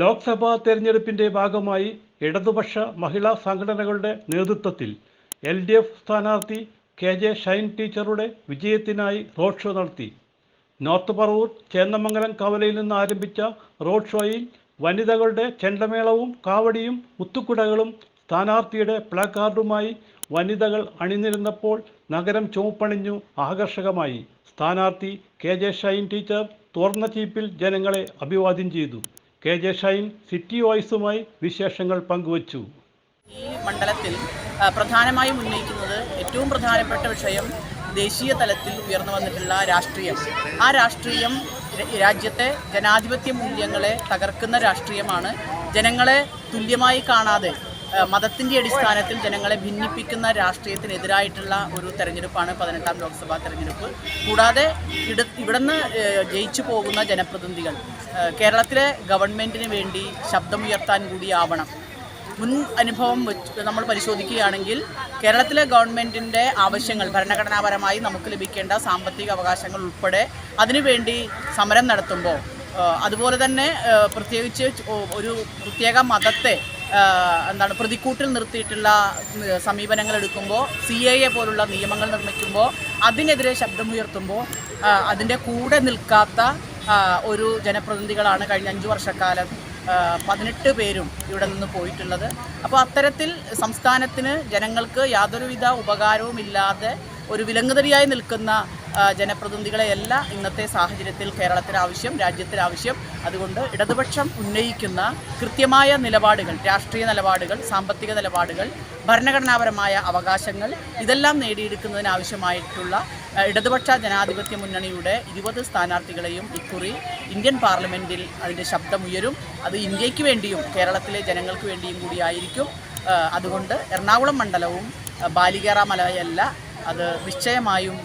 ലോക്സഭാ തെരഞ്ഞെടുപ്പിന്റെ ഭാഗമായി ഇടതുപക്ഷ മഹിളാ സംഘടനകളുടെ നേതൃത്വത്തിൽ എൽ ഡി എഫ് സ്ഥാനാർത്ഥി കെ ജെ ഷൈൻ ടീച്ചറുടെ വിജയത്തിനായി റോഡ് ഷോ നടത്തി. നോർത്ത് പറവൂർ ചേന്നമംഗലം കവലയിൽ നിന്ന് ആരംഭിച്ച റോഡ് ഷോയിൽ വനിതകളുടെ ചെണ്ടമേളവും കാവടിയും മുത്തുക്കുടകളും സ്ഥാനാർത്ഥിയുടെ പ്ലക്കാർഡുമായി വനിതകൾ അണിനിരുന്നപ്പോൾ നഗരം ചുവപ്പണിഞ്ഞു ആകർഷകമായി. സ്ഥാനാർത്ഥി കെ ജെ ഷൈൻ ടീച്ചർ തുറന്ന ചീപ്പിൽ ജനങ്ങളെ അഭിവാദ്യം ചെയ്തു. കെ ജെ ഷൈൻ സിറ്റി വോയിസുമായി വിശേഷങ്ങൾ പങ്കുവച്ചു. ഈ മണ്ഡലത്തിൽ പ്രധാനമായും ഉന്നയിക്കുന്നത് ഏറ്റവും പ്രധാനപ്പെട്ട വിഷയം ദേശീയ തലത്തിൽ ഉയർന്നു വന്നിട്ടുള്ള രാഷ്ട്രീയം. ആ രാഷ്ട്രീയം രാജ്യത്തെ ജനാധിപത്യ മൂല്യങ്ങളെ തകർക്കുന്ന രാഷ്ട്രീയമാണ്. ജനങ്ങളെ തുല്യമായി കാണാതെ മതത്തിന്റെ അടിസ്ഥാനത്തിൽ ജനങ്ങളെ ഭിന്നിപ്പിക്കുന്ന രാഷ്ട്രീയത്തിനെതിരായിട്ടുള്ള ഒരു തെരഞ്ഞെടുപ്പാണ് പതിനെട്ടാം ലോക്സഭാ തെരഞ്ഞെടുപ്പ്. കൂടാതെ ഇട ഇവിടുന്ന് ജയിച്ചു പോകുന്ന ജനപ്രതിനിധികൾ കേരളത്തിലെ ഗവൺമെന്റിന് വേണ്ടി ശബ്ദമുയർത്താൻ കൂടിയാവണം മുൻ അനുഭവം നമ്മൾ പരിശോധിക്കുകയാണെങ്കിൽ കേരളത്തിലെ ഗവൺമെന്റിന്റെ ആവശ്യങ്ങൾ ഭരണഘടനാപരമായി നമുക്ക് ലഭിക്കേണ്ട സാമ്പത്തിക അവകാശങ്ങൾ ഉൾപ്പെടെ അതിനുവേണ്ടി സമരം നടത്തുമ്പോൾ അതുപോലെ തന്നെ പ്രത്യേകിച്ച് ഒരു പ്രത്യേക മതത്തെ എന്താണ് പ്രതിക്കൂട്ടിൽ നിർത്തിയിട്ടുള്ള സമീപനങ്ങൾ എടുക്കുമ്പോൾ സി എ എ പോലുള്ള നിയമങ്ങൾ നിർമ്മിക്കുമ്പോൾ അതിനെതിരെ ശബ്ദമുയർത്തുമ്പോൾ അതിന്റെ കൂടെ നിൽക്കാത്ത ഒരു ജനപ്രതിനിധികളാണ് കഴിഞ്ഞ അഞ്ച് വർഷക്കാലം പതിനെട്ട് പേരും ഇവിടെ നിന്ന് പോയിട്ടുള്ളത്. അപ്പോൾ അത്തരത്തിൽ സംസ്ഥാനത്തിന് ജനങ്ങൾക്ക് യാതൊരുവിധ ഉപകാരവും ഇല്ലാതെ ഒരു വിലങ്ങുതരിയായി നിൽക്കുന്ന ജനപ്രതിനിധികളെയല്ല ഇന്നത്തെ സാഹചര്യത്തിൽ കേരളത്തിനാവശ്യം രാജ്യത്തിനാവശ്യം അതുകൊണ്ട് ഇടതുപക്ഷം ഉന്നയിക്കുന്ന കൃത്യമായ നിലപാടുകൾ രാഷ്ട്രീയ നിലപാടുകൾ സാമ്പത്തിക നിലപാടുകൾ ഭരണഘടനാപരമായ അവകാശങ്ങൾ ഇതെല്ലാം നേടിയെടുക്കുന്നതിനാവശ്യമായിട്ടുള്ള ഇടതുപക്ഷ ജനാധിപത്യ മുന്നണിയുടെ ഇരുപത് സ്ഥാനാർത്ഥികളെയും ഇക്കുറി ഇന്ത്യൻ പാർലമെന്റിൽ അതിന്റെ ശബ്ദമുയരും. അത് ഇന്ത്യയ്ക്ക് വേണ്ടിയും കേരളത്തിലെ ജനങ്ങൾക്ക് വേണ്ടിയും കൂടിയായിരിക്കും അതുകൊണ്ട് എറണാകുളം മണ്ഡലവും ബാലികേറ മലയല്ല അത് നിശ്ചയമായും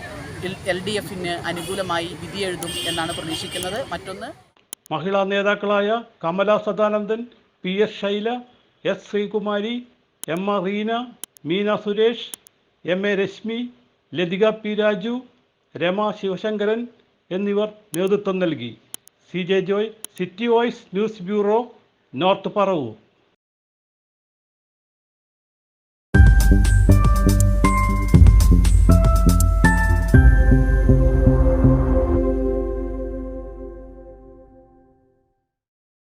എൽ ഡി എഫിന് അനുകൂലമായി വിധിയെഴുതും എന്നാണ് പ്രതീക്ഷിക്കുന്നത്. മറ്റൊന്ന് മഹിളാ നേതാക്കളായ Kamala Sadanandan P S Shaila S Sreekumari M R Reena Meena Suresh M A Rashmi Lathika P Raju Rama Sivasankaran എന്നിവർ നേതൃത്വം നൽകി. C J Joy city voice news bureau north Paravur.